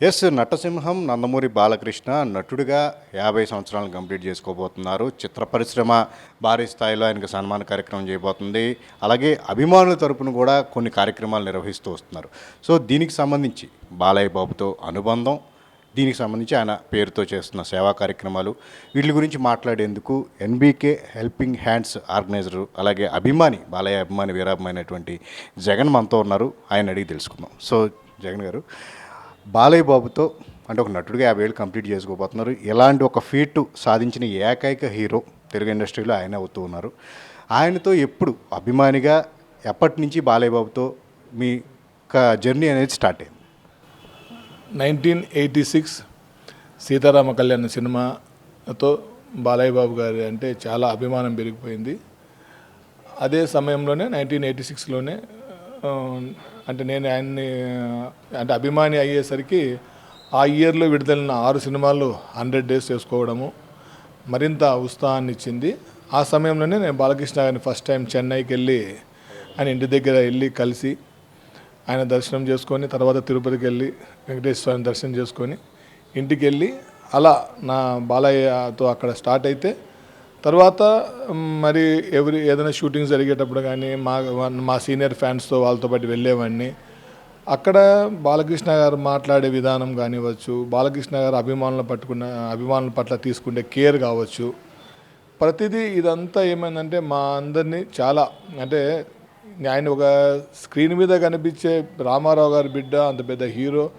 Yes నటసింహం Nandamuri Balakrishna నటుడిగా యాభై సంవత్సరాలు కంప్లీట్ చేసుకోబోతున్నారు. చిత్ర పరిశ్రమ భారీ స్థాయిలో ఆయనకు సన్మాన కార్యక్రమం చేయబోతుంది. అలాగే అభిమానుల తరపున కూడా కొన్ని కార్యక్రమాలు నిర్వహిస్తూ వస్తున్నారు. సో దీనికి సంబంధించి బాలయ్య బాబుతో అనుబంధం దీనికి సంబంధించి ఆయన పేరుతో చేస్తున్న సేవా కార్యక్రమాలు వీటి గురించి మాట్లాడేందుకు ఎన్బీకే హెల్పింగ్ హ్యాండ్స్ ఆర్గనైజరు అలాగే అభిమాని బాలయ్య అభిమాని వీరాభిమైనటువంటి జగన్ మనతో ఉన్నారు. ఆయన అడిగి తెలుసుకుందాం. సో జగన్ గారు బాలయ్య బాబుతో అంటే ఒక నటుడిగా యాభై ఏళ్ళు కంప్లీట్ చేసుకోబోతున్నారు. ఇలాంటి ఒక ఫీట్ సాధించిన ఏకైక హీరో తెలుగు ఇండస్ట్రీలో ఆయన అవుతూ ఉన్నారు. ఆయనతో ఎప్పుడు అభిమానిగా ఎప్పటి నుంచి బాలయ్య బాబుతో మీ జర్నీ అనేది స్టార్ట్ అయింది? Nineteen eighty six Seetharama Kalyan సినిమాతో బాలయ్య బాబు గారి అంటే చాలా అభిమానం పెరిగిపోయింది. అదే సమయంలోనే నైన్టీన్ ఎయిటీ సిక్స్లోనే అంటే నేను ఆయన్ని అంటే అభిమాని అయ్యేసరికి ఆ ఇయర్లో విడుదలైన ఆరు సినిమాలు హండ్రెడ్ డేస్ చేసుకోవడము మరింత ఉత్సాహాన్ని ఇచ్చింది. ఆ సమయంలోనే నేను బాలకృష్ణ గారిని ఫస్ట్ టైం చెన్నైకి వెళ్ళి ఆయన ఇంటి దగ్గర వెళ్ళి కలిసి ఆయన దర్శనం చేసుకొని తర్వాత తిరుపతికి వెళ్ళి వెంకటేశ్వర దర్శనం చేసుకొని ఇంటికి వెళ్ళి అలా నా బాలయ్యతో అక్కడ స్టార్ట్ అయితే తర్వాత మరి ఎవరి ఏదైనా షూటింగ్ జరిగేటప్పుడు కానీ మా మా సీనియర్ ఫ్యాన్స్తో వాళ్ళతో పాటు వెళ్ళేవాడిని. అక్కడ బాలకృష్ణ గారు మాట్లాడే విధానం కానివ్వచ్చు బాలకృష్ణ గారు అభిమానులు పట్టుకున్న అభిమానుల పట్ల తీసుకునే కేర్ కావచ్చు. ప్రతిదీ ఇదంతా ఏమైందంటే మా అందరినీ చాలా అంటే ఆయన ఒక స్క్రీన్ మీద కనిపించే రామారావు గారి బిడ్డ అంత పెద్ద హీరో.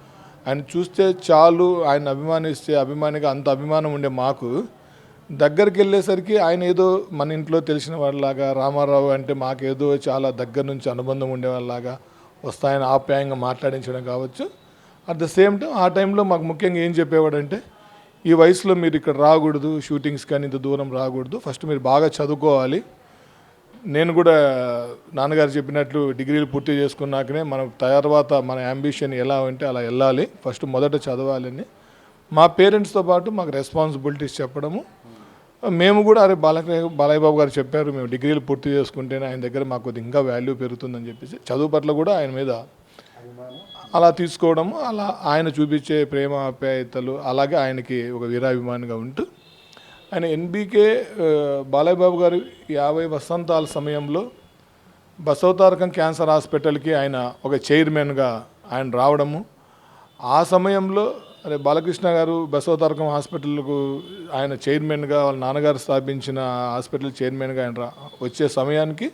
ఆయన చూస్తే చాలు ఆయన అభిమానిస్తే అభిమానిగా అంత అభిమానం ఉండే మాకు. దగ్గరికి వెళ్ళేసరికి ఆయన ఏదో మన ఇంట్లో తెలిసిన వాళ్ళలాగా రామారావు అంటే మాకేదో చాలా దగ్గర నుంచి అనుబంధం ఉండేవాళ్ళలాగా వస్తాయని ఆప్యాయంగా మాట్లాడించడం కావచ్చు. అట్ ద సేమ్ టైం ఆ టైంలో మాకు ముఖ్యంగా ఏం చెప్పేవాడంటే ఈ వయసులో మీరు ఇక్కడ రాకూడదు షూటింగ్స్ కానీ ఇంత దూరం రాకూడదు. ఫస్ట్ మీరు బాగా చదువుకోవాలి. నేను కూడా నాన్నగారు చెప్పినట్లు డిగ్రీలు పూర్తి చేసుకున్నాకనే మనం తర్వాత మన అంబిషన్ ఎలా ఉంటే అలా వెళ్ళాలి. ఫస్ట్ మొదట చదవాలని. మా పేరెంట్స్తో పాటు మాకు రెస్పాన్సిబిలిటీస్ చెప్పడము. మేము కూడా అరే బాలకృష్ణ బాలయ్య బాబు గారు చెప్పారు మేము డిగ్రీలు పూర్తి చేసుకుంటేనే ఆయన దగ్గర మాకు కొద్దిగా ఇంకా వాల్యూ పెరుగుతుందని చెప్పేసి చదువు పట్ల కూడా ఆయన మీద అలా తీసుకోవడము అలా ఆయన చూపించే ప్రేమ ఆప్యాయతలు అలాగే ఆయనకి ఒక వీరాభిమానిగా ఉంటూ ఆయన ఎన్బీకే బాలయ్య బాబు గారు యాభై వసంతాల సమయంలో బసవతారకం క్యాన్సర్ హాస్పిటల్కి ఆయన ఒక చైర్మన్గా ఆయన రావడము ఆ సమయంలో అరే బాలకృష్ణ గారు బసవతారకం హాస్పిటల్కు ఆయన చైర్మన్గా వాళ్ళ నాన్నగారు స్థాపించిన హాస్పిటల్ చైర్మన్గా ఆయన రా వచ్చే సమయానికి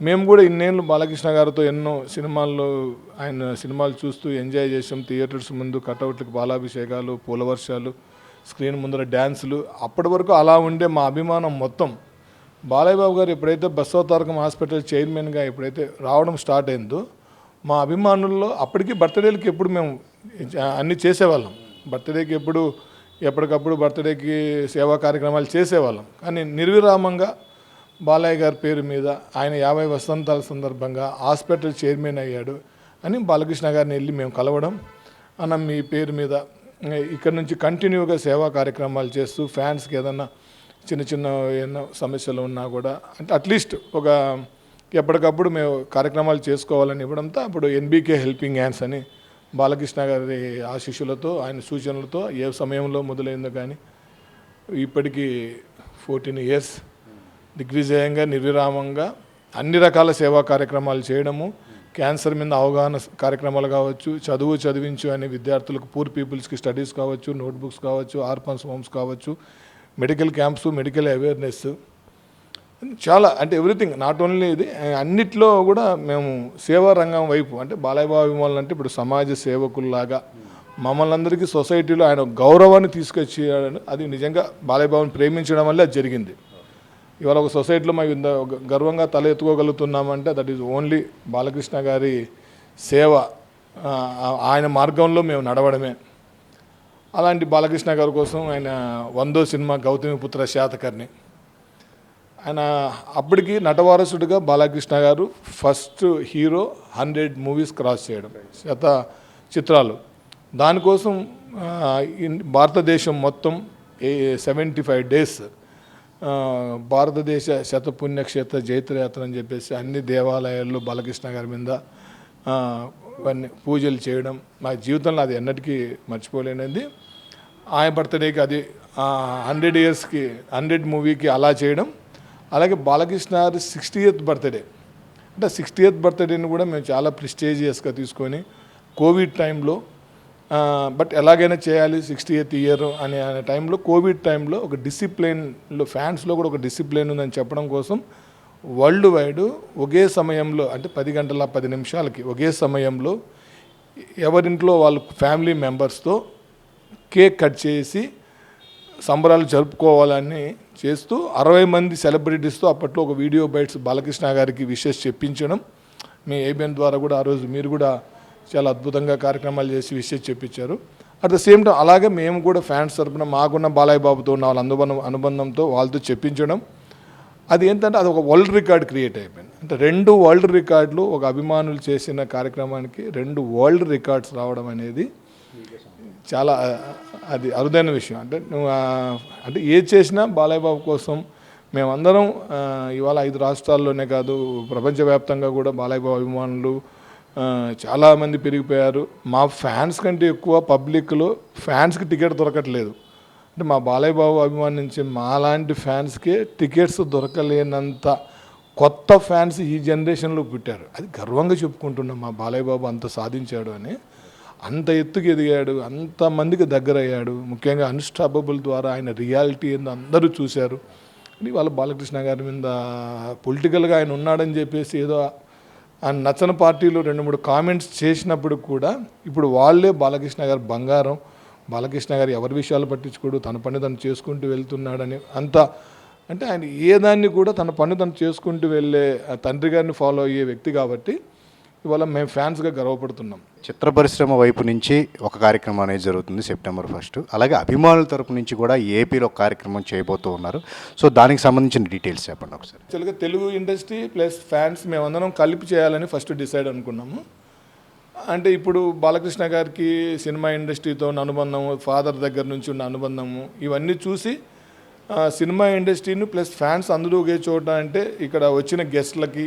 మేము కూడా ఇన్నేళ్ళు బాలకృష్ణ గారితో ఎన్నో సినిమాల్లో ఆయన సినిమాలు చూస్తూ ఎంజాయ్ చేసాం థియేటర్స్ ముందు కటౌట్లకు బాలాభిషేకాలు పూల వర్షాలు స్క్రీన్ ముందర డ్యాన్సులు. అప్పటి వరకు అలా ఉండే మా అభిమానం మొత్తం. బాలయ్య బాబు గారు ఎప్పుడైతే బసవతారకం హాస్పిటల్ చైర్మన్గా ఎప్పుడైతే రావడం స్టార్ట్ అయిందో మా అభిమానుల్లో అప్పటికి బర్త్డేలకి ఎప్పుడు మేము అన్నీ చేసేవాళ్ళం. బర్త్డేకి ఎప్పుడు ఎప్పటికప్పుడు బర్త్డేకి సేవా కార్యక్రమాలు చేసేవాళ్ళం. కానీ నిర్విరామంగా బాలయ్య గారి పేరు మీద ఆయన యాభై వసంతాల సందర్భంగా హాస్పిటల్ చైర్మన్ అయ్యాడు అని బాలకృష్ణ గారిని వెళ్ళి మేము కలవడం అన్న మీ పేరు మీద ఇక్కడ నుంచి కంటిన్యూగా సేవా కార్యక్రమాలు చేస్తూ ఫ్యాన్స్కి ఏదన్నా చిన్న చిన్న ఏదైనా సమస్యలు ఉన్నా కూడా అంటే అట్లీస్ట్ ఒక ఎప్పటికప్పుడు మేము కార్యక్రమాలు చేసుకోవాలని ఇవ్వడంతో అప్పుడు ఎన్బీకే హెల్పింగ్ హ్యాండ్స్ అని బాలకృష్ణ గారి ఆశీస్సులతో ఆయన సూచనలతో ఏ సమయంలో మొదలైందో కానీ ఇప్పటికీ ఫోర్టీన్ ఇయర్స్ దిగ్విజయంగా నిర్విరామంగా అన్ని రకాల సేవా కార్యక్రమాలు చేయడము క్యాన్సర్ మీద అవగాహన కార్యక్రమాలు కావచ్చు చదువు చదివించు అనే విద్యార్థులకు పూర్ పీపుల్స్కి స్టడీస్ కావచ్చు నోట్బుక్స్ కావచ్చు ఆర్ఫన్స్ హోమ్స్ కావచ్చు మెడికల్ క్యాంప్స్ మెడికల్ అవేర్నెస్ చాలా అంటే ఎవ్రీథింగ్ నాట్ ఓన్లీ ఇది అన్నిట్లో కూడా మేము సేవా రంగం వైపు అంటే బాలయబాభిమానులు అంటే ఇప్పుడు సమాజ సేవకుల్లాగా మమ్మల్ని అందరికీ సొసైటీలో ఆయన గౌరవాన్ని తీసుకొచ్చి అది నిజంగా బాలయబాబుని ప్రేమించడం వల్లే అది జరిగింది. ఇవాళ ఒక సొసైటీలో మేము ఇంత గర్వంగా తల ఎత్తుకోగలుగుతున్నామంటే దట్ ఈజ్ ఓన్లీ బాలకృష్ణ గారి సేవ ఆయన మార్గంలో మేము నడవడమే. అలాంటి బాలకృష్ణ గారి కోసం ఆయన వందో సినిమా గౌతమిపుత్ర శాతకర్ణి. ఆయన అప్పటికి నటవారసుడిగా బాలకృష్ణ గారు first hero hundred movies cross చేయడం శత చిత్రాలు. దానికోసం భారతదేశం మొత్తం సెవెంటీ ఫైవ్ డేస్ భారతదేశ శత పుణ్యక్షేత్ర జైత్రయాత్ర అని చెప్పేసి అన్ని దేవాలయాల్లో బాలకృష్ణ గారి మీద ఇవన్నీ పూజలు చేయడం మా జీవితంలో అది ఎన్నటికీ మర్చిపోలేనిది. ఆయన బర్త్డేకి అది హండ్రెడ్ ఇయర్స్కి హండ్రెడ్ మూవీకి అలా చేయడం. అలాగే బాలకృష్ణ గారి సిక్స్టీ ఎయిత్ బర్త్డే. అంటే సిక్స్టీ ఎయిత్ బర్త్డేని కూడా మేము చాలా ప్రిస్టేజియస్గా తీసుకొని కోవిడ్ టైంలో బట్ ఎలాగైనా చేయాలి సిక్స్టీ ఎయిత్ ఇయర్ అనే అనే టైంలో కోవిడ్ టైంలో ఒక డిసిప్లిన్లో ఫ్యాన్స్లో కూడా ఒక డిసిప్లిన్ ఉందని చెప్పడం కోసం వరల్డ్ వైడ్ ఒకే సమయంలో అంటే పది గంటల పది నిమిషాలకి ఒకే సమయంలో ఎవరింట్లో వాళ్ళ ఫ్యామిలీ మెంబర్స్తో కేక్ కట్ చేసి సంబరాలు జరుపుకోవాలని చేస్తూ అరవై మంది సెలబ్రిటీస్తో అప్పట్లో ఒక వీడియో బైట్స్ బాలకృష్ణ గారికి విషెస్ చెప్పించడం. మీ ఏబిఎన్ ద్వారా కూడా ఆ రోజు మీరు కూడా చాలా అద్భుతంగా కార్యక్రమాలు చేసి విషెస్ చెప్పించారు. అట్ ద సేమ్ టైం అలాగే మేము కూడా ఫ్యాన్స్ తరపున మాకున్న బాలయ్య బాబుతో ఉన్న వాళ్ళ అనుబంధం అనుబంధంతో వాళ్ళతో చెప్పించడం. అది ఏంటంటే అది ఒక వరల్డ్ రికార్డ్ క్రియేట్ అయిపోయింది. అంటే రెండు వరల్డ్ రికార్డులు ఒక అభిమానులు చేసిన కార్యక్రమానికి రెండు వరల్డ్ రికార్డ్స్ రావడం అనేది చాలా అది అరుదైన విషయం. అంటే నువ్వు అంటే ఏది చేసినా బాలయ్య బాబు కోసం మేమందరం ఇవాళ ఐదు రాష్ట్రాల్లోనే కాదు ప్రపంచవ్యాప్తంగా కూడా బాలయ్య బాబు అభిమానులు చాలామంది పెరిగిపోయారు. మా ఫ్యాన్స్ కంటే ఎక్కువ పబ్లిక్లో ఫ్యాన్స్కి టికెట్ దొరకట్లేదు. అంటే మా బాలయ్య బాబు అభిమానించే మాలాంటి ఫ్యాన్స్కే టికెట్స్ దొరకలేనంత కొత్త ఫ్యాన్స్ ఈ జనరేషన్లో పుట్టారు. అది గర్వంగా చెప్పుకుంటున్నాం మా బాలయ్య బాబు అంత సాధించాడు అని. అంత ఎత్తుకు ఎదిగాడు అంతమందికి దగ్గర అయ్యాడు ముఖ్యంగా అన్స్టాపబుల్ ద్వారా ఆయన రియాలిటీ ఏందో అందరూ చూశారు. అని వాళ్ళ బాలకృష్ణ గారి మీద పొలిటికల్గా ఆయన ఉన్నాడని చెప్పేసి ఏదో ఆయన నచ్చని పార్టీలు రెండు మూడు కామెంట్స్ చేసినప్పుడు కూడా ఇప్పుడు వాళ్ళే బాలకృష్ణ గారు బంగారం. బాలకృష్ణ గారు ఎవరి విషయాలు పట్టించుకోడు తన పని తను చేసుకుంటూ వెళ్తున్నాడని అంత అంటే ఆయన ఏ దాన్ని కూడా తన పని తను చేసుకుంటూ వెళ్ళే ఆ తండ్రి గారిని ఫాలో అయ్యే వ్యక్తి కాబట్టి ఇవాళ మేము ఫ్యాన్స్గా గర్వపడుతున్నాం. చిత్ర పరిశ్రమ వైపు నుంచి ఒక కార్యక్రమం అనేది జరుగుతుంది సెప్టెంబర్ ఫస్ట్. అలాగే అభిమానుల తరపు నుంచి కూడా ఏపీలో ఒక కార్యక్రమం చేయబోతూ ఉన్నారు. సో దానికి సంబంధించిన డీటెయిల్స్ చెప్పండి ఒకసారి. యాక్చువల్గా తెలుగు ఇండస్ట్రీ ప్లస్ ఫ్యాన్స్ మేమందరం కలిపి చేయాలని ఫస్ట్ డిసైడ్ అనుకున్నాము. అంటే ఇప్పుడు బాలకృష్ణ గారికి సినిమా ఇండస్ట్రీతో ఉన్న అనుబంధము ఫాదర్ దగ్గర నుంచి ఉన్న అనుబంధము ఇవన్నీ చూసి సినిమా ఇండస్ట్రీని ప్లస్ ఫ్యాన్స్ అందరూ ఒకే చోట అంటే ఇక్కడ వచ్చిన గెస్ట్లకి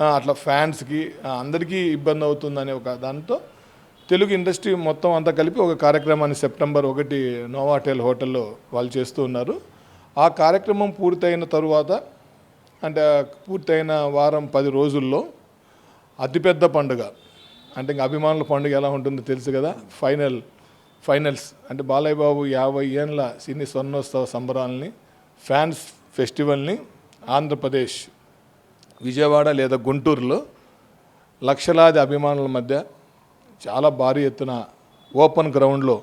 అట్లా ఫ్యాన్స్కి అందరికీ ఇబ్బంది అవుతుందనే ఒక దాంతో తెలుగు ఇండస్ట్రీ మొత్తం అంతా కలిపి ఒక కార్యక్రమాన్ని సెప్టెంబర్ ఒకటి నోవాటెల్ హోటల్లో వాళ్ళు చేస్తూ ఉన్నారు. ఆ కార్యక్రమం పూర్తయిన తరువాత అంటే పూర్తయిన వారం పది రోజుల్లో అతిపెద్ద పండుగ. అంటే ఇంకా అభిమానుల పండుగ ఎలా ఉంటుందో తెలుసు కదా. ఫైనల్ ఫైనల్స్ అంటే బాలయ్య బాబు యాభై ఏళ్ళ సినీ స్వర్ణోత్సవ సంబరాలని ఫ్యాన్స్ ఫెస్టివల్ని ఆంధ్రప్రదేశ్ విజయవాడ లేదా గుంటూరులో లక్షలాది అభిమానుల మధ్య చాలా భారీ ఎత్తున ఓపెన్ గ్రౌండ్లో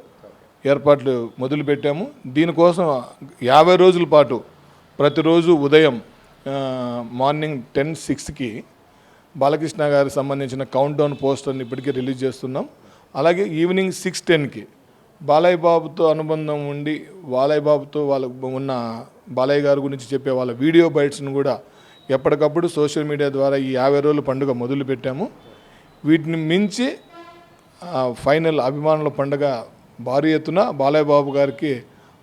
ఏర్పాట్లు మొదలుపెట్టాము. దీనికోసం యాభై రోజుల పాటు ప్రతిరోజు ఉదయం మార్నింగ్ టెన్ సిక్స్కి బాలకృష్ణ గారికి సంబంధించిన కౌంట్ డౌన్ పోస్టర్ని ఇప్పటికీ రిలీజ్ చేస్తున్నాం. అలాగే ఈవినింగ్ సిక్స్ టెన్కి బాలయ్య బాబుతో అనుబంధం ఉండి బాలయ్య బాబుతో వాళ్ళ ఉన్న బాలయ్య గారి గురించి చెప్పే వాళ్ళ వీడియో బైట్స్ను కూడా ఎప్పటికప్పుడు సోషల్ మీడియా ద్వారా ఈ యాభై రోజుల పండుగ మొదలు పెట్టాము. వీటిని మించి ఫైనల్ అభిమానుల పండుగ భారీ ఎత్తున బాలయ్య బాబు గారికి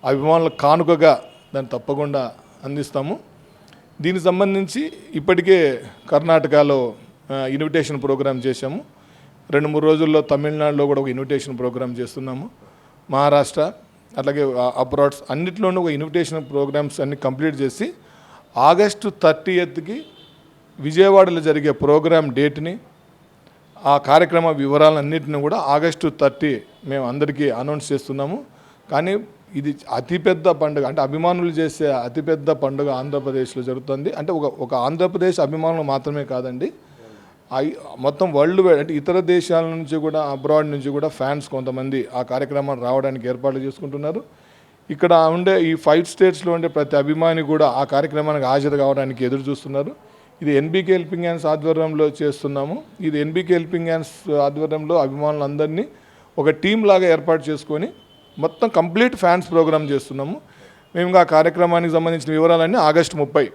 అభిమానుల కానుకగా దాన్ని తప్పకుండా అందిస్తాము. దీనికి సంబంధించి ఇప్పటికే కర్ణాటకలో ఇన్విటేషన్ ప్రోగ్రామ్ చేశాము. రెండు మూడు రోజుల్లో తమిళనాడులో కూడా ఒక ఇన్విటేషన్ ప్రోగ్రాం చేస్తున్నాము. మహారాష్ట్ర అట్లాగే అబ్రాడ్స్ అన్నిట్లోనూ ఒక ఇన్విటేషన్ ప్రోగ్రామ్స్ అన్ని కంప్లీట్ చేసి ఆగస్టు థర్టీయత్కి విజయవాడలో జరిగే ప్రోగ్రామ్ డేట్ని ఆ కార్యక్రమ వివరాలన్నింటిని కూడా ఆగస్టు థర్టీ మేము అందరికీ అనౌన్స్ చేస్తున్నాము. కానీ ఇది అతిపెద్ద పండుగ అంటే అభిమానులు చేసే అతిపెద్ద పండుగ ఆంధ్రప్రదేశ్లో జరుగుతుంది. అంటే ఒక ఒక ఆంధ్రప్రదేశ్ అభిమానులు మాత్రమే కాదండి. మొత్తం వరల్డ్ వైడ్ అంటే ఇతర దేశాల నుంచి కూడా అబ్రాడ్ నుంచి కూడా ఫ్యాన్స్ కొంతమంది ఆ కార్యక్రమాన్ని రావడానికి ఏర్పాట్లు చేసుకుంటున్నారు. ఇక్కడ ఉండే ఈ ఫైవ్ స్టేట్స్లో ఉండే ప్రతి అభిమాని కూడా ఆ కార్యక్రమానికి హాజరు కావడానికి ఎదురు చూస్తున్నారు. ఇది ఎన్బీకే హెల్పింగ్ హ్యాండ్స్ ఆధ్వర్యంలో చేస్తున్నాము. ఇది ఎన్బీకే హెల్పింగ్ హ్యాండ్స్ ఆధ్వర్యంలో అభిమానులందరినీ ఒక టీం లాగా ఏర్పాటు చేసుకొని మొత్తం కంప్లీట్ ఫ్యాన్స్ ప్రోగ్రామ్ చేస్తున్నాము. మేము ఆ కార్యక్రమానికి సంబంధించిన వివరాలన్నీ ఆగస్టు ముప్పై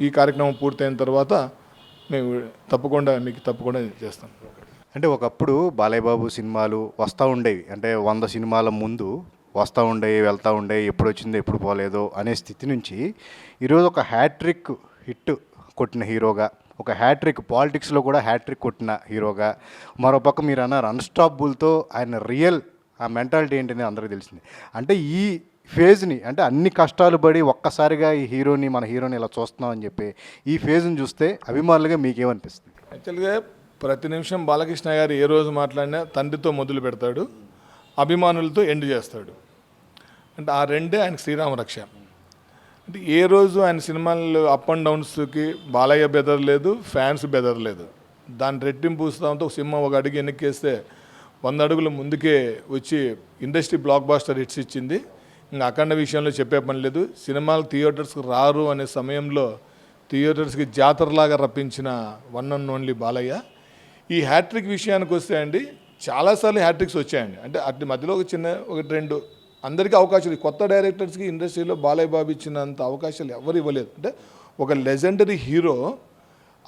ఈ కార్యక్రమం పూర్తయిన తర్వాత మేము తప్పకుండా మీకు తప్పకుండా చేస్తాం. అంటే ఒకప్పుడు బాలయ్యబాబు సినిమాలు వస్తూ ఉండేవి. అంటే వంద సినిమాల ముందు వస్తూ ఉండేవి వెళ్తూ ఉండేవి ఎప్పుడు వచ్చిందో ఎప్పుడు పోలేదో అనే స్థితి నుంచి ఈరోజు ఒక హ్యాట్రిక్ హిట్ కొట్టిన హీరోగా ఒక హ్యాట్రిక్ పాలిటిక్స్లో కూడా హ్యాట్రిక్ కొట్టిన హీరోగా మరోపక్క మీరు అన్నారు అన్స్టాపుల్తో ఆయన రియల్ ఆ మెంటాలిటీ ఏంటనేది అందరికీ తెలిసింది. అంటే ఈ ఫేజ్ని అంటే అన్ని కష్టాలు పడి ఒక్కసారిగా ఈ హీరోని మన హీరోని ఇలా చూస్తున్నాం అని చెప్పి ఈ ఫేజ్ని చూస్తే అభిమానులుగా మీకేమనిపిస్తుంది? యాక్చువల్గా ప్రతి నిమిషం బాలకృష్ణ గారు ఏ రోజు మాట్లాడినా తండ్రితో మొదలు పెడతాడు అభిమానులతో ఎండ్ చేస్తాడు. అంటే ఆ రెండే ఆయన శ్రీరామ రక్ష. అంటే ఏ రోజు ఆయన సినిమాలు అప్ అండ్ డౌన్స్కి బాలయ్య బెదరలేదు ఫ్యాన్స్ బెదరలేదు దాని రెట్టింపు ఉత్సాహంతో సినిమా ఒక అడుగు వెనక్కేస్తే వంద అడుగులు ముందుకే వచ్చి ఇండస్ట్రీ బ్లాక్ బాస్టర్ హిట్స్ ఇచ్చింది. ఇంకా అఖండ విషయంలో చెప్పే పని లేదు. సినిమాలు థియేటర్స్కి రారు అనే సమయంలో థియేటర్స్కి జాతరలాగా రప్పించిన వన్ అండ్ ఓన్లీ బాలయ్య. ఈ హ్యాట్రిక్ విషయానికి వస్తే అండి చాలాసార్లు హ్యాట్రిక్స్ వచ్చాయండి. అంటే అటు మధ్యలో ఒక చిన్న ఒకటి రెండు అందరికీ అవకాశాలు కొత్త డైరెక్టర్స్కి ఇండస్ట్రీలో బాలయ్య బాబు ఇచ్చినంత అవకాశాలు ఎవరు ఇవ్వలేదు. అంటే ఒక లెజెండరీ హీరో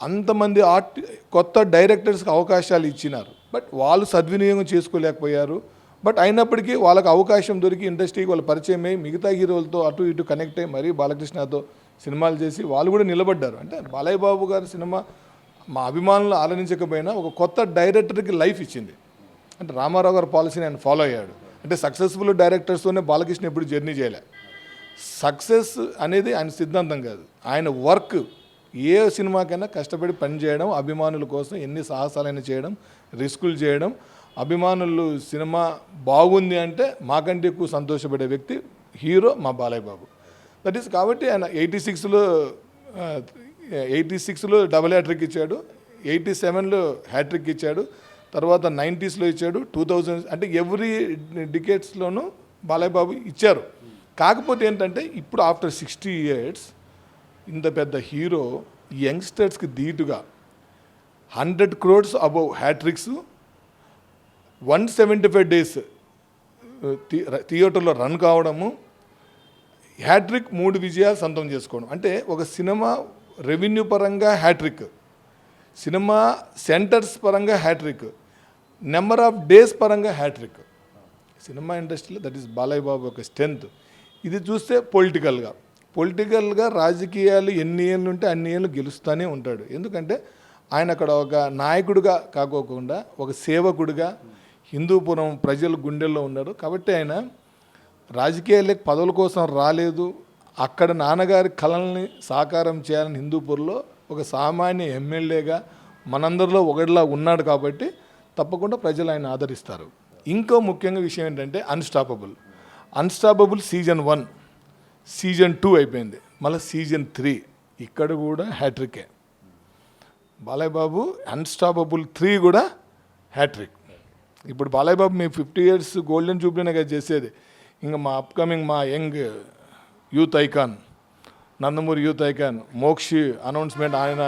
అంతమంది ఆర్ట్ కొత్త డైరెక్టర్స్కి అవకాశాలు ఇచ్చినారు. బట్ వాళ్ళు సద్వినియోగం చేసుకోలేకపోయారు. బట్ అయినప్పటికీ వాళ్ళకి అవకాశం దొరికి ఇండస్ట్రీకి వాళ్ళు పరిచయం అయ్యి మిగతా హీరోలతో అటు ఇటు కనెక్ట్ అయ్యి మరీ బాలకృష్ణతో సినిమాలు చేసి వాళ్ళు కూడా నిలబడ్డారు. అంటే బాలయ్య బాబు గారి సినిమా మా అభిమానులు ఆలోచించకపోయినా ఒక కొత్త డైరెక్టర్కి లైఫ్ ఇచ్చింది. అంటే రామారావు గారి పాలసీని ఆయన ఫాలో అయ్యాడు. అంటే సక్సెస్ఫుల్ డైరెక్టర్స్తోనే బాలకృష్ణ ఎప్పుడు జర్నీ చేయలే. సక్సెస్ అనేది ఆయన సిద్ధాంతం కాదు. ఆయన వర్క్ ఏ సినిమాకైనా కష్టపడి పని చేయడం అభిమానుల కోసం ఎన్ని సాహసాలైనా చేయడం రిస్కులు చేయడం అభిమానులు సినిమా బాగుంది అంటే మాకంటే ఎక్కువ సంతోషపడే వ్యక్తి హీరో మా బాలయ్య బాబు. దట్ ఈస్ కాబట్టి ఆయన ఎయిటీ సిక్స్లో ఎయిటీ సిక్స్లో డబుల్ హ్యాట్రిక్ ఇచ్చాడు ఎయిటీ సెవెన్లో హ్యాట్రిక్ ఇచ్చాడు తర్వాత నైంటీస్లో ఇచ్చాడు టూ థౌజండ్ అంటే ఎవ్రీ డికేట్స్లోనూ బాలయ్య బాబు ఇచ్చారు. కాకపోతే ఏంటంటే ఇప్పుడు ఆఫ్టర్ సిక్స్టీ ఇయర్స్ ఇంత పెద్ద హీరో యంగ్స్టర్స్కి ధీటుగా hundred crores above hat-tricks one seventy five days థియేటర్లో రన్ కావడము హ్యాట్రిక్ మూడు విజయాలు సొంతం చేసుకోవడం. అంటే ఒక సినిమా రెవెన్యూ పరంగా హ్యాట్రిక్. సినిమా సెంటర్స్ పరంగా హ్యాట్రిక్. నెంబర్ ఆఫ్ డేస్ పరంగా హ్యాట్రిక్. సినిమా ఇండస్ట్రీలో దట్ ఈస్ బాలయ్య బాబు యొక్క స్ట్రెంత్ ఇది చూస్తే పొలిటికల్గా. పొలిటికల్గా రాజకీయాలు ఎన్ని ఏళ్ళు ఉంటే అన్ని ఏళ్ళు గెలుస్తూనే ఉంటాడు. ఎందుకంటే ఆయన అక్కడ ఒక నాయకుడిగా కాకోకుండా ఒక సేవకుడిగా హిందూపురం ప్రజల గుండెల్లో ఉన్నారు కాబట్టి ఆయన రాజకీయాలకు పదవుల కోసం రాలేదు. అక్కడ నాన్నగారి కళల్ని సాకారం చేయాలని హిందూపూర్లో ఒక సామాన్య ఎమ్మెల్యేగా మనందరిలో ఒకటిలా ఉన్నాడు కాబట్టి తప్పకుండా ప్రజలు ఆయన ఆదరిస్తారు. ఇంకో ముఖ్యంగా విషయం ఏంటంటే unstoppable unstoppable season one season two అయిపోయింది. మళ్ళీ సీజన్ త్రీ ఇక్కడ కూడా హ్యాట్రికే బాలయ్యబాబు అన్స్టాపబుల్ త్రీ కూడా హ్యాట్రిక్ ఇప్పుడు బాలయ్యబాబు మేము మీ ఫిఫ్టీ ఇయర్స్ గోల్డెన్ జూబ్లీనే కదా చేసేది. ఇంకా మా అప్కమింగ్ మా young youth icon Nandamuri youth icon Mokshi announcement ఆయన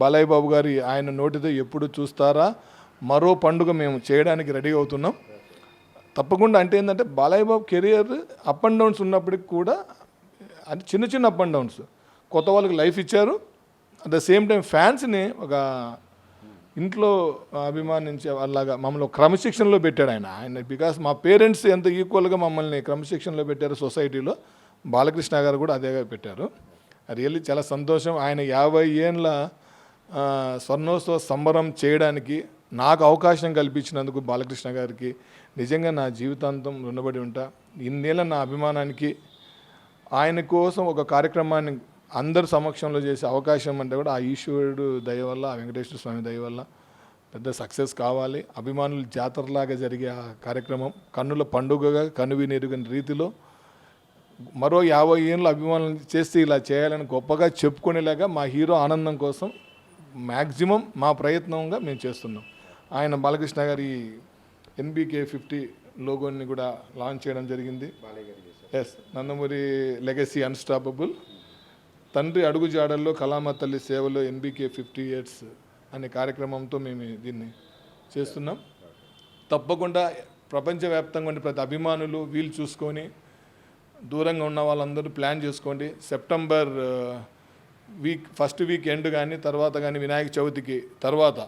బాలయ్య బాబు గారి ఆయన నోటితో ఎప్పుడు చూస్తారా? మరో పండుగ మేము చేయడానికి రెడీ అవుతున్నాం. తప్పకుండా అంటే ఏంటంటే Balayya Babu career up and downs ఉన్నప్పటికి కూడా అది చిన్న చిన్న అప్ అండ్ డౌన్స్ కొత్త వాళ్ళకి లైఫ్ ఇచ్చారు. అట్ ద సేమ్ టైం ఫ్యాన్స్ని ఒక ఇంట్లో అభిమానించే వాళ్ళగా మమ్మల్ని క్రమశిక్షణలో పెట్టాడు ఆయన. ఆయన బికాస్ మా పేరెంట్స్ ఎంత ఈక్వల్గా మమ్మల్ని క్రమశిక్షణలో పెట్టారు సొసైటీలో బాలకృష్ణ గారు కూడా అదే పెట్టారు. రియల్లీ చాలా సంతోషం. ఆయన యాభై ఏళ్ళ స్వర్ణోత్సవ సంబరం చేయడానికి నాకు అవకాశం కల్పించినందుకు బాలకృష్ణ గారికి నిజంగా నా జీవితాంతం రుణపడి ఉంటా. ఇన్నేళ్ళ నా అభిమానానికి ఆయన కోసం ఒక కార్యక్రమాన్ని అందరి సమక్షంలో చేసే అవకాశం అంటే కూడా ఆ ఈశ్వరుడు దయ వల్ల ఆ వెంకటేశ్వర స్వామి దయ వల్ల పెద్ద సక్సెస్ కావాలి. అభిమానులు జాతరలాగా జరిగే ఆ కార్యక్రమం కన్నుల పండుగగా కనువినెరుగని రీతిలో మరో యాభై ఏళ్ళు అభిమానులు చేస్తే ఇలా చేయాలని గొప్పగా చెప్పుకునేలాగా మా హీరో ఆనందం కోసం మ్యాక్సిమం మా ప్రయత్నంగా మేము చేస్తున్నాం. ఆయన బాలకృష్ణ గారి ఎన్బికే ఫిఫ్టీ లోగోని కూడా లాంచ్ చేయడం జరిగింది. Yes Nandamuri legacy unstoppable. తండ్రి అడుగు జాడల్లో కళామ తల్లి సేవలో ఎన్బికే ఫిఫ్టీ ఇయర్స్ అనే కార్యక్రమంతో మేము దీన్ని చేస్తున్నాం. తప్పకుండా ప్రపంచవ్యాప్తంగా ఉండే ప్రతి అభిమానులు వీలు చూసుకొని దూరంగా ఉన్న వాళ్ళందరూ ప్లాన్ చేసుకోండి. September week first weekend కానీ తర్వాత కానీ వినాయక చవితికి తర్వాత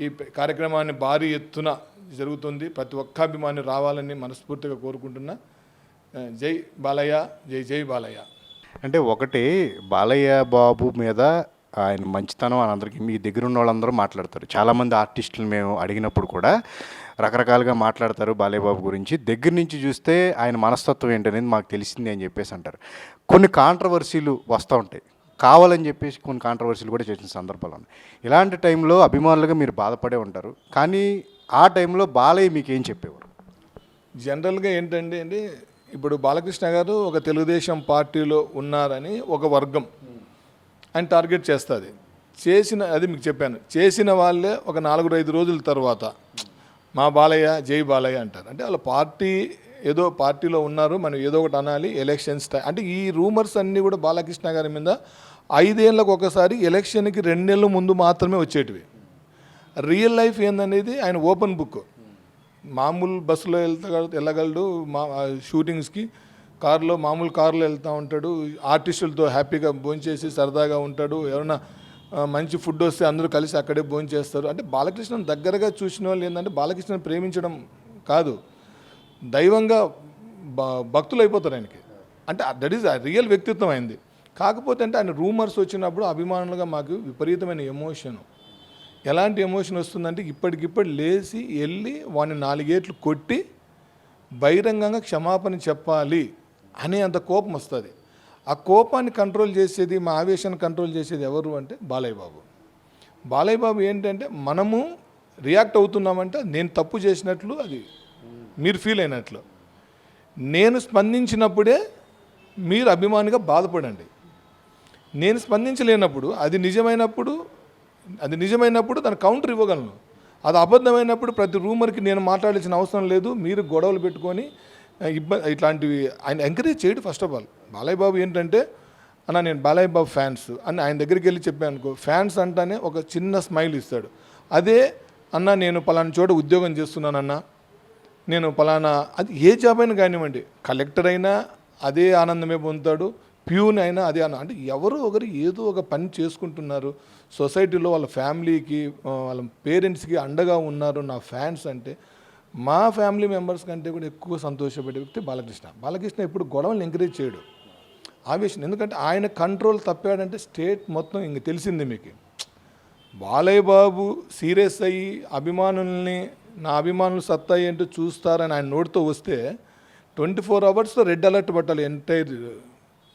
ఈ కార్యక్రమాన్ని భారీ ఎత్తున జరుగుతుంది. ప్రతి ఒక్క అభిమాని రావాలని మనస్ఫూర్తిగా కోరుకుంటున్నా. జై బాలయ్య జై జై బాలయ్య. అంటే ఒకటి బాలయ్య బాబు మీద ఆయన మంచితనం అని అందరికీ మీ దగ్గర ఉన్న వాళ్ళందరూ మాట్లాడతారు. చాలామంది ఆర్టిస్టులు మేము అడిగినప్పుడు కూడా రకరకాలుగా మాట్లాడతారు బాలేబాబు గురించి. దగ్గర నుంచి చూస్తే ఆయన మనస్తత్వం ఏంటనేది మాకు తెలిసింది అని చెప్పేసి అంటారు. కొన్ని కాంట్రవర్సీలు వస్తూ ఉంటాయి. కావాలని చెప్పేసి కొన్ని కాంట్రవర్సీలు కూడా చేసిన సందర్భాలు ఉన్నాయి. ఇలాంటి టైంలో అభిమానులుగా మీరు బాధపడే ఉంటారు. కానీ ఆ టైంలో బాలయ్య మీకు ఏం చెప్పేవారు? జనరల్గా ఏంటంటే అండి ఇప్పుడు బాలకృష్ణ గారు ఒక తెలుగుదేశం పార్టీలో ఉన్నారని ఒక వర్గం ఆయన టార్గెట్ చేస్తుంది. చేసిన అది మీకు చెప్పాను. చేసిన వాళ్ళే ఒక నాలుగు ఐదు రోజుల తర్వాత మా బాలయ్య జై బాలయ్య అంటారు. అంటే వాళ్ళ పార్టీ ఏదో పార్టీలో ఉన్నారు మనం ఏదో ఒకటి అనాలి ఎలక్షన్స్ టైం అంటే ఈ రూమర్స్ అన్నీ కూడా బాలకృష్ణ గారి మీద ఐదేళ్ళకు ఒకసారి ఎలక్షన్కి రెండేళ్ళ ముందు మాత్రమే వచ్చేటివి. రియల్ లైఫ్ ఏందనేది ఆయన ఓపెన్ బుక్. మామూలు బస్సులో వెళ్తా వెళ్ళగలడు మా షూటింగ్స్కి కారులో మామూలు కారులో వెళ్తూ ఉంటాడు ఆర్టిస్టులతో హ్యాపీగా భోంచేసి సరదాగా ఉంటాడు ఎవరైనా మంచి ఫుడ్ వస్తే అందరూ కలిసి అక్కడే భోంచేస్తారు అంటే బాలకృష్ణను దగ్గరగా చూసిన వాళ్ళు ఏంటంటే బాలకృష్ణను ప్రేమించడం కాదు. దైవంగా భక్తులు అయిపోతారు ఆయనకి. అంటే దట్ ఈస్ రియల్ వ్యక్తిత్వం అయింది కాకపోతే అంటే ఆయన రూమర్స్ వచ్చినప్పుడు అభిమానులుగా మాకు విపరీతమైన ఎమోషన్ ఎలాంటి ఎమోషన్ వస్తుందంటే ఇప్పటికిప్పుడు లేచి వెళ్ళి వాడిని నాలుగేట్లు కొట్టి బహిరంగంగా క్షమాపణ చెప్పాలి అనే అంత కోపం వస్తుంది. ఆ కోపాన్ని కంట్రోల్ చేసేది మా ఆవేశాన్ని కంట్రోల్ చేసేది ఎవరు అంటే బాలయ్య బాబు బాలయ్య బాబు ఏంటంటే మనము రియాక్ట్ అవుతున్నామంటే నేను తప్పు చేసినట్లు అది మీరు ఫీల్ అయినట్లు. నేను స్పందించినప్పుడే మీరు అభిమానిగా బాధపడండి. నేను స్పందించలేనప్పుడు అది నిజమైనప్పుడు అది నిజమైనప్పుడు దాని కౌంటర్ ఇవ్వగలను. అది అబద్ధమైనప్పుడు ప్రతి రూమర్కి నేను మాట్లాడాల్సిన అవసరం లేదు మీరు గొడవలు పెట్టుకొని ఇబ్బంది ఇట్లాంటివి ఆయన ఎంకరేజ్ చేయడు first of all Balayya Babu ఏంటంటే అన్న నేను బాలయ్య బాబు ఫ్యాన్స్ అని ఆయన దగ్గరికి వెళ్ళి చెప్పాను అనుకో ఫ్యాన్స్ అంటానే ఒక చిన్న స్మైల్ ఇస్తాడు. అదే అన్న నేను పలానా చోట ఉద్యోగం చేస్తున్నానన్న. నేను పలానా అది ఏ జాబ్ అయినా కానివ్వండి కలెక్టర్ అయినా అదే ఆనందమే పొందుతాడు ప్యూన్ అయినా అదే అన్న అంటే ఎవరో ఒకరు ఏదో ఒక పని చేసుకుంటున్నారు. సొసైటీలో వాళ్ళ ఫ్యామిలీకి వాళ్ళ పేరెంట్స్కి అండగా ఉన్నారు నా ఫ్యాన్స్ అంటే మా ఫ్యామిలీ మెంబర్స్ కంటే కూడా ఎక్కువ సంతోషపడే వ్యక్తి బాలకృష్ణ. బాలకృష్ణ ఇప్పుడు గొడవలను ఎంకరేజ్ చేయడు. ఆవేశం ఎందుకంటే ఆయన కంట్రోల్ తప్పాడంటే స్టేట్ మొత్తం ఇంక తెలిసింది మీకు. బాలయ్య బాబు సీరియస్ అయ్యి అభిమానుల్ని నా అభిమానులు సత్తాయి ఏంటో చూస్తారని ఆయన నోటితో వస్తే twenty four hours red alert పట్టాలి ఎంటైర్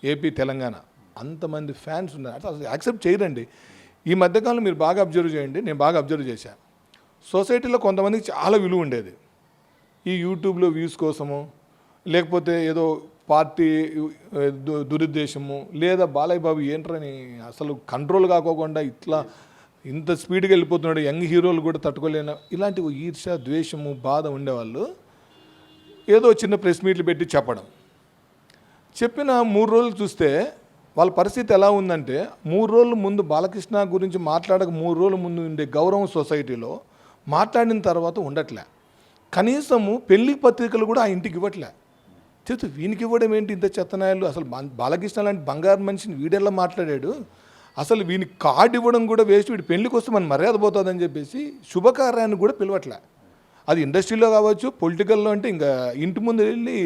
ఏపీ తెలంగాణ. అంతమంది ఫ్యాన్స్ ఉన్నారు. అసలు యాక్సెప్ట్ చేయరండి. ఈ మధ్యకాలంలో మీరు బాగా అబ్జర్వ్ చేయండి. నేను బాగా అబ్జర్వ్ చేశాను సొసైటీలో కొంతమందికి చాలా విలువ ఉండేది. ఈ యూట్యూబ్లో వ్యూస్ కోసము లేకపోతే ఏదో పార్టీ దురుద్దేశము లేదా బాలయ్య బాబు ఏంట్రని అసలు కంట్రోల్ కాకోకుండా ఇట్లా ఇంత స్పీడ్గా వెళ్ళిపోతున్నాడు యంగ్ హీరోలు కూడా తట్టుకోలేన ఇలాంటి ఓ ఈర్ష ద్వేషము బాధ ఉండేవాళ్ళు ఏదో చిన్న ప్రెస్ మీట్లు పెట్టి చెప్పడం. చెప్పిన మూడు రోజులు చూస్తే వాళ్ళ పరిస్థితి ఎలా ఉందంటే మూడు రోజుల ముందు బాలకృష్ణ గురించి మాట్లాడక మూడు రోజుల ముందు ఉండే గౌరవం సొసైటీలో మాట్లాడిన తర్వాత ఉండట్లే. కనీసము పెళ్ళి పత్రికలు కూడా ఆ ఇంటికి ఇవ్వట్లే. చేతు వీనికి ఇవ్వడం ఏంటి ఇంత చెత్తనాయాలు? అసలు బాలకృష్ణ లాంటి బంగారు మనిషిని వీడెల్లా మాట్లాడాడు? అసలు వీని కార్డు ఇవ్వడం కూడా వేస్ట్. వీడి పెళ్ళికి వస్తే మన మర్యాద పోతుందని చెప్పేసి శుభకార్యాన్ని కూడా పిలవట్లే. అది ఇండస్ట్రీలో కావచ్చు పొలిటికల్లో అంటే ఇంకా ఇంటి ముందు వెళ్ళి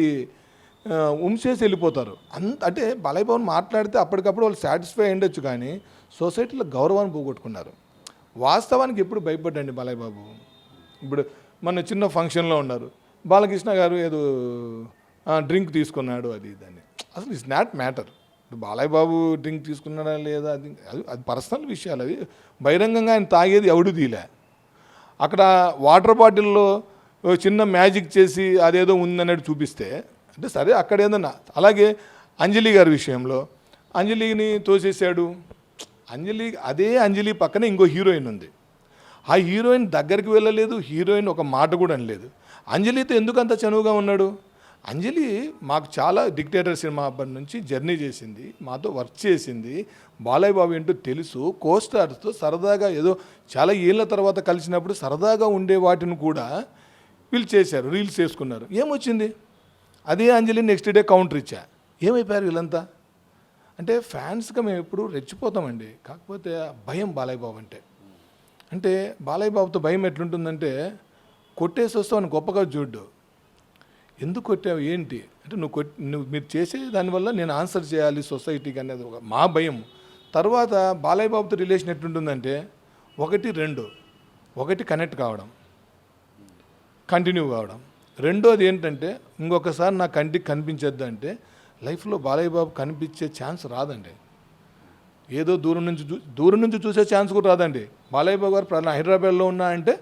ఆ, ఉంచేసి వెళ్ళిపోతారు. అంత అంటే బాలయ్య మాట్లాడితే అప్పటికప్పుడు వాళ్ళు సాటిస్ఫై ఉండొచ్చు కానీ సొసైటీలో గౌరవాన్ని పోగొట్టుకున్నారు. వాస్తవానికి ఎప్పుడు భయపడ్డండి బాలయ్య బాబు? ఇప్పుడు మన చిన్న ఫంక్షన్లో ఉన్నారు. బాలకృష్ణ గారు ఏదో డ్రింక్ తీసుకున్నాడు అది దాన్ని అసలు it's not matter. Balayya Babu drink తీసుకున్నాడా లేదా అది అది పర్సనల్ విషయాలు అవి. బహిరంగంగా ఆయన తాగేది ఎవడు తీలే. అక్కడ వాటర్ బాటిల్లో చిన్న మ్యాజిక్ చేసి అదేదో ఉందన్నట్టు చూపిస్తే అంటే సరే అక్కడ ఏదన్నా. అలాగే అంజలి గారి విషయంలో అంజలిని తోసేసాడు అంజలి అదే అంజలి పక్కన ఇంకో హీరోయిన్ ఉంది. ఆ హీరోయిన్ దగ్గరికి వెళ్ళలేదు హీరోయిన్ ఒక మాట కూడా అనలేదు. అంజలితో ఎందుకు అంత చనువుగా ఉన్నాడు? అంజలి మాకు చాలా డిక్టేటర్ సినిమా అప్పటి నుంచి జర్నీ చేసింది మాతో వర్క్ చేసింది. బాలయ్య బాబు ఏంటో తెలుసు కోస్టార్స్తో సరదాగా ఏదో చాలా ఏళ్ళ తర్వాత కలిసినప్పుడు సరదాగా ఉండే వాటిని కూడా వీళ్ళు చేశారు రీల్స్ చేసుకున్నారు. ఏమొచ్చింది? అదే అంజలి నెక్స్ట్ డే కౌంటర్ ఇచ్చా. ఏమైపోయారు వీళ్ళంతా? అంటే ఫ్యాన్స్గా మేము ఎప్పుడు రెచ్చిపోతామండి. కాకపోతే భయం బాలయ్య బాబు అంటే. అంటే బాలయ్య బాబుతో భయం ఎట్లుంటుందంటే కొట్టేసి వస్తావు గొప్పగా చూడ్డు. ఎందుకు కొట్టావు? ఏంటి? అంటే నువ్వు కొట్ నువ్వు మీరు చేసే దానివల్ల నేను ఆన్సర్ చేయాలి సొసైటీకి అనేది ఒక మా భయం. తర్వాత బాలయ్య బాబుతో రిలేషన్ ఎట్లుంటుందంటే ఒకటి రెండు. ఒకటి కనెక్ట్ కావడం. కంటిన్యూ కావడం. రెండోది ఏంటంటే ఇంకొకసారి నా కంటికి కనిపించద్దు అంటే లైఫ్లో బాలయ్య బాబు కనిపించే ఛాన్స్ రాదండి. ఏదో దూరం నుంచి చూ దూరం నుంచి చూసే ఛాన్స్ కూడా రాదండి. బాలయ్య బాబు గారు ప్రధాన హైదరాబాద్లో ఉన్నా అంటే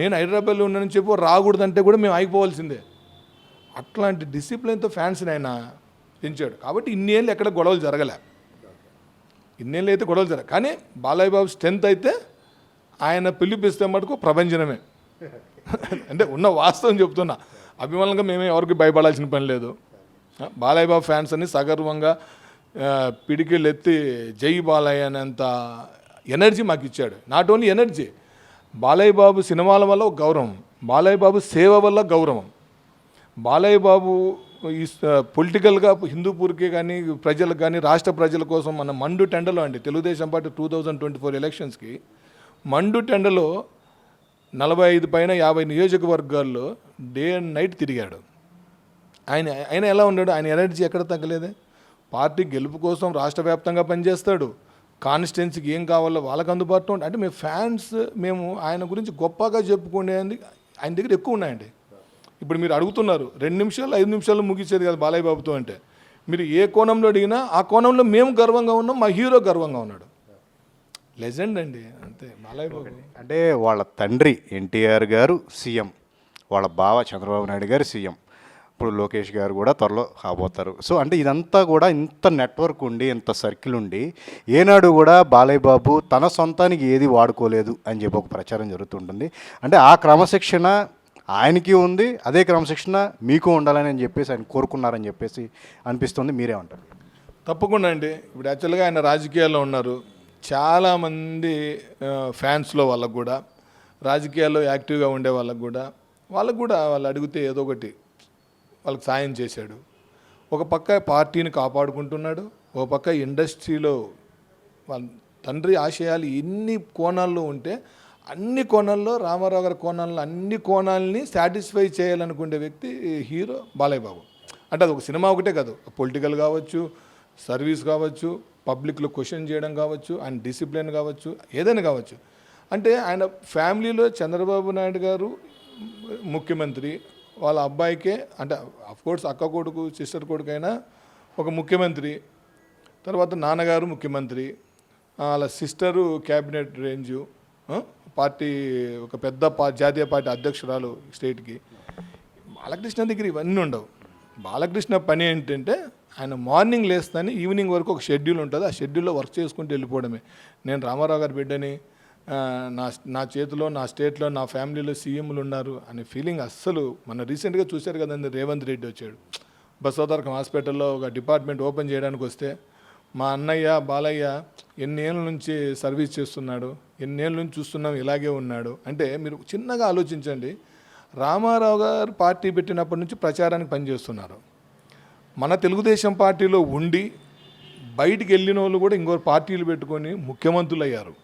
నేను హైదరాబాద్లో ఉన్నానని చెప్పి రాకూడదంటే కూడా మేము ఆగిపోవాల్సిందే. అట్లాంటి డిసిప్లిన్తో ఫ్యాన్స్ని ఆయన పెంచాడు. కాబట్టి ఇన్నేళ్ళు ఎక్కడ గొడవలు జరగలే. ఇన్నేళ్ళు అయితే గొడవలు జరగ కానీ బాలయ్య బాబు స్ట్రెంత్ అయితే ఆయన పిలిపిస్తే మటుకు ప్రపంచనమే అంటే ఉన్న వాస్తవం చెప్తున్నా. అభిమానంగా మేమే ఎవరికి భయపడాల్సిన పని లేదు. బాలయ్య బాబు ఫ్యాన్స్ అని సగర్వంగా పిడికిళ్ళెత్తి జై బాలయ్య అనేంత ఎనర్జీ మాకు ఇచ్చాడు not only energy Balayya Babu సినిమాల వల్ల ఒక గౌరవం బాలయ్య బాబు సేవ వల్ల గౌరవం. బాలయ్య బాబు ఈ పొలిటికల్గా హిందూపూర్కి కానీ ప్రజలకు కానీ రాష్ట్ర ప్రజల కోసం మన మండు టెండలో అండి Telugu Desam party two thousand twenty four ఎలక్షన్స్కి మండు టెండలో నలభై ఐదు పైన యాభై నియోజకవర్గాల్లో డే అండ్ నైట్ తిరిగాడు. ఆయన ఆయన ఎలా ఉన్నాడు? ఆయన ఎనర్జీ ఎక్కడ తగ్గలేదే? పార్టీ గెలుపు కోసం రాష్ట్ర వ్యాప్తంగా పనిచేస్తాడు. కాన్స్టిట్యున్సీకి ఏం కావాలో వాళ్ళకి అందుబాటులో ఉంటే అంటే మేము ఫ్యాన్స్ మేము ఆయన గురించి గొప్పగా చెప్పుకునేది ఆయన దగ్గర ఎక్కువ ఉన్నాయండి. ఇప్పుడు మీరు అడుగుతున్నారు రెండు నిమిషాలు ఐదు నిమిషాలు ముగించేది కదా బాలయ్య బాబుతో అంటే. మీరు ఏ కోణంలో అడిగినా ఆ కోణంలో మేము గర్వంగా ఉన్నాం మా హీరో గర్వంగా ఉన్నాడు. లెజెండ్ అండి అంతే బాలయ్య బాబు. అంటే వాళ్ళ తండ్రి ఎన్టీఆర్ గారు సీఎం వాళ్ళ బావ చంద్రబాబు నాయుడు గారు సీఎం. ఇప్పుడు లోకేష్ గారు కూడా త్వరలో కాబోతారు. సో అంటే ఇదంతా కూడా ఇంత నెట్వర్క్ ఉండి ఇంత సర్కిల్ ఉండి ఏనాడు కూడా బాలయ్య బాబు తన సొంతానికి ఏది వాడుకోలేదు అని చెప్పి ఒక ప్రచారం జరుగుతుంటుంది. అంటే ఆ క్రమశిక్షణ ఆయనకి ఉంది అదే క్రమశిక్షణ మీకు ఉండాలని అని చెప్పేసి ఆయన కోరుకున్నారని చెప్పేసి అనిపిస్తుంది. మీరేమంటారు? తప్పకుండా అండి. ఇప్పుడు యాక్చువల్గా ఆయన రాజకీయాల్లో ఉన్నారు. చాలామంది ఫ్యాన్స్లో వాళ్ళకు కూడా రాజకీయాల్లో యాక్టివ్గా ఉండే వాళ్ళకు కూడా వాళ్ళకు కూడా వాళ్ళు అడిగితే ఏదో ఒకటి వాళ్ళకి సాయం చేశాడు. ఒక పక్క పార్టీని కాపాడుకుంటున్నాడు. ఒక పక్క ఇండస్ట్రీలో వాళ్ళ తండ్రి ఆశయాలు ఎన్ని కోణాల్లో ఉంటే అన్ని కోణాల్లో రామారావు గారి కోణాల్లో అన్ని కోణాలని సాటిస్ఫై చేయాలనుకునే వ్యక్తి హీరో బాలయ్య బాబు అంటే అది ఒక సినిమా ఒకటే కాదు. పొలిటికల్ కావచ్చు సర్వీస్ కావచ్చు పబ్లిక్లో క్వశ్చన్ చేయడం కావచ్చు ఆయన డిసిప్లిన్ కావచ్చు ఏదైనా కావచ్చు. అంటే ఆయన ఫ్యామిలీలో చంద్రబాబు నాయుడు గారు ముఖ్యమంత్రి వాళ్ళ అబ్బాయికే అంటే కోర్స్ అక్క కొడుకు సిస్టర్ కొడుకైనా అయినా ఒక ముఖ్యమంత్రి తర్వాత నాన్నగారు ముఖ్యమంత్రి వాళ్ళ సిస్టరు క్యాబినెట్ రేంజు పార్టీ ఒక పెద్ద పా జాతీయ పార్టీ అధ్యక్షురాలు స్టేట్కి. బాలకృష్ణ దగ్గర ఇవన్నీ ఉండవు. బాలకృష్ణ పని ఏంటంటే ఆయన మార్నింగ్ లేస్తానే ఈవినింగ్ వరకు ఒక షెడ్యూల్ ఉంటుంది. ఆ షెడ్యూల్లో వర్క్ చేసుకుంటూ వెళ్ళిపోవడమే. నేను రామారావు గారి బిడ్డని నా నా చేతిలో నా స్టేట్లో నా ఫ్యామిలీలో సీఎంలు ఉన్నారు అనే ఫీలింగ్ అస్సలు మన రీసెంట్గా చూశారు కదండి రేవంత్ రెడ్డి వచ్చాడు. బసవతారకం హాస్పిటల్లో ఒక డిపార్ట్మెంట్ ఓపెన్ చేయడానికి వస్తే మా అన్నయ్య బాలయ్య ఎన్నేళ్ళ నుంచి సర్వీస్ చేస్తున్నాడు ఎన్నేళ్ళ నుంచి చూస్తున్నాం ఇలాగే ఉన్నాడు. అంటే మీరు చిన్నగా ఆలోచించండి రామారావు గారు పార్టీ పెట్టినప్పటి నుంచి ప్రచారానికి పనిచేస్తున్నారు. మన తెలుగుదేశం పార్టీలో ఉండి బయటికి వెళ్ళిన వాళ్ళు కూడా ఇంకో పార్టీలు పెట్టుకొని ముఖ్యమంత్రులు అయ్యారు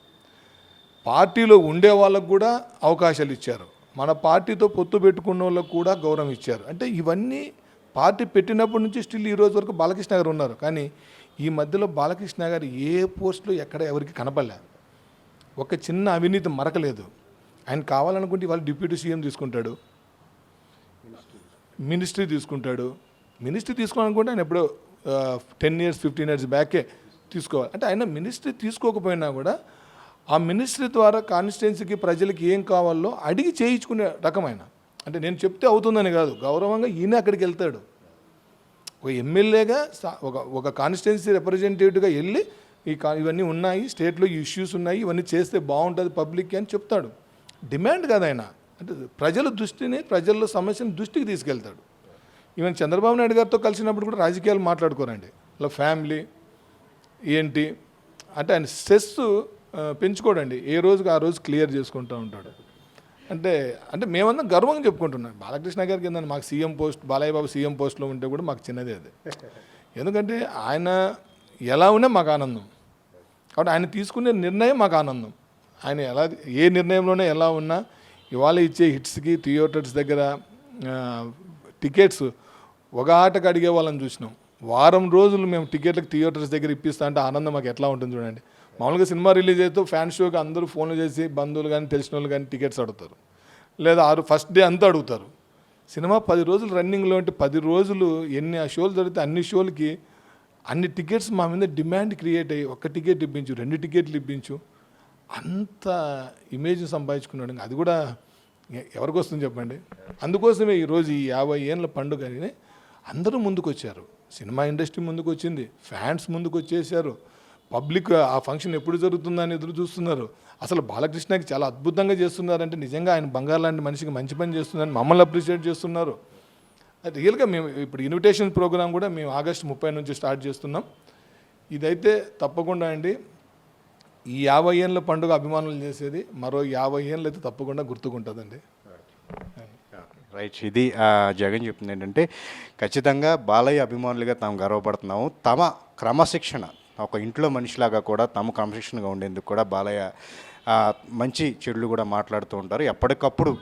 పార్టీలో ఉండే వాళ్ళకు కూడా అవకాశాలు ఇచ్చారు. మన పార్టీతో పొత్తు పెట్టుకున్న వాళ్ళకు కూడా గౌరవం ఇచ్చారు. అంటే ఇవన్నీ పార్టీ పెట్టినప్పటి నుంచి స్టిల్ ఈ రోజు వరకు బాలకృష్ణ గారు ఉన్నారు. కానీ ఈ మధ్యలో బాలకృష్ణ గారు ఏ పోస్టులో ఎక్కడ ఎవరికి కనపడలే. ఒక చిన్న అవినీతి మరకలేదు. ఆయన కావాలనుకుంటే వాళ్ళు డిప్యూటీ సీఎం తీసుకుంటాడు. మినిస్ట్రీ తీసుకుంటాడు. మినిస్ట్రీ తీసుకోవాలనుకుంటే ఆయన ఎప్పుడో టెన్ ఇయర్స్ ఫిఫ్టీన్ ఇయర్స్ బ్యాకే తీసుకోవాలి. అంటే ఆయన మినిస్ట్రీ తీసుకోకపోయినా కూడా ఆ మినిస్ట్రీ ద్వారా కాన్స్టిట్యున్సీకి ప్రజలకి ఏం కావాలో అడిగి చేయించుకునే రకమైన. అంటే నేను చెప్తే అవుతుందని కాదు. గౌరవంగా ఈయన అక్కడికి వెళ్తాడు. ఒక ఎమ్మెల్యేగా ఒక ఒక కాన్స్టిట్యున్సీ రిప్రజెంటేటివ్గా వెళ్ళి ఈ కా ఇవన్నీ ఉన్నాయి స్టేట్లో ఈ ఇష్యూస్ ఉన్నాయి ఇవన్నీ చేస్తే బాగుంటుంది పబ్లిక్కి అని చెప్తాడు. డిమాండ్ కాదు ఆయన. అంటే ప్రజల దృష్టిని ప్రజల్లో సమస్యను దృష్టికి తీసుకెళ్తాడు. ఈవెన్ చంద్రబాబు నాయుడు గారితో కలిసినప్పుడు కూడా రాజకీయాలు మాట్లాడుకోరండి. ఇలా ఫ్యామిలీ ఏంటి? అంటే ఆయన స్ట్రెస్ పెంచుకోడండి. ఏ రోజుకి ఆ రోజు క్లియర్ చేసుకుంటూ ఉంటాడు. అంటే అంటే మేమందరం గర్వంగా చెప్పుకుంటున్నాం. బాలకృష్ణ గారికి ఏంటంటే మాకు CM post Balayya Babu CM పోస్ట్లో ఉంటే కూడా మాకు చిన్నదే అది. ఎందుకంటే ఆయన ఎలా ఉన్నా మాకు ఆనందం. కాబట్టి ఆయన తీసుకునే నిర్ణయం మాకు ఆనందం. ఆయన ఎలా ఏ నిర్ణయంలోనే ఎలా ఉన్నా ఇవాళ ఇచ్చే హిట్స్కి థియేటర్స్ దగ్గర టికెట్స్ ఒక ఆటకు అడిగే వాళ్ళని చూసినాం. వారం రోజులు మేము టికెట్లకు థియేటర్స్ దగ్గర ఇప్పిస్తా అంటే ఆనందం మాకు ఎట్లా ఉంటుంది చూడండి. మామూలుగా సినిమా రిలీజ్ అయితే ఫ్యాన్ షోకి అందరూ ఫోన్లు చేసి బంధువులు కానీ తెలిసిన వాళ్ళు కానీ టికెట్స్ అడుగుతారు. లేదా ఆరు ఫస్ట్ డే అంతా అడుగుతారు. సినిమా పది రోజులు రన్నింగ్లో అంటే పది రోజులు ఎన్ని ఆ షోలు జరిగితే అన్ని షోలకి అన్ని టికెట్స్ మా మీద డిమాండ్ క్రియేట్ అయ్యి ఒక్క టికెట్ ఇప్పించు రెండు టికెట్లు ఇప్పించు. అంత ఇమేజ్ సంపాదించుకున్నాడు. అది కూడా ఎవరికి వస్తుంది చెప్పండి? అందుకోసమే ఈరోజు ఈ యాభై ఏళ్ళ పండుగని అందరూ ముందుకు వచ్చారు సినిమా ఇండస్ట్రీ ముందుకు వచ్చింది ఫ్యాన్స్ ముందుకు వచ్చేసారు పబ్లిక్ ఆ ఫంక్షన్ ఎప్పుడు జరుగుతుందని ఎదురు చూస్తున్నారు. అసలు బాలకృష్ణకి చాలా అద్భుతంగా చేస్తున్నారంటే నిజంగా ఆయన బంగారు లాంటి మనిషికి మంచి పని చేస్తున్నారని మమ్మల్ని అప్రిషియేట్ చేస్తున్నారు. రియల్గా మేము ఇప్పుడు ఇన్విటేషన్ ప్రోగ్రామ్ కూడా మేము ఆగస్టు ముప్పై నుంచి స్టార్ట్ చేస్తున్నాం. ఇదైతే తప్పకుండా అండి ఈ యాభై ఏళ్ళ పండుగ అభిమానులు చేసేది మరో యాభై ఏళ్ళు అయితే తప్పకుండా గుర్తుకుంటుందండి. రైట్ ఇది జగన్ చెప్తుంది ఏంటంటే ఖచ్చితంగా బాలయ్య అభిమానులుగా తాము గర్వపడుతున్నాము. తమ క్రమశిక్షణ ఒక ఇంట్లో మనిషిలాగా కూడా తమ క్రమశిక్షణగా ఉండేందుకు కూడా బాలయ్య మంచి చెడులు కూడా మాట్లాడుతూ ఉంటారు. ఎప్పటికప్పుడు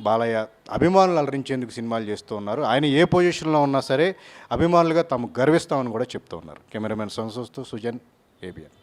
బాలయ్య అభిమానులు అలరించేందుకు సినిమాలు చేస్తూ ఉన్నారు. ఆయన ఏ పొజిషన్లో ఉన్నా సరే అభిమానులుగా తాము గర్విస్తామని కూడా చెప్తూ ఉన్నారు. కెమెరామెన్ సంసోస్తూ సుజన్ ఏబిఎన్.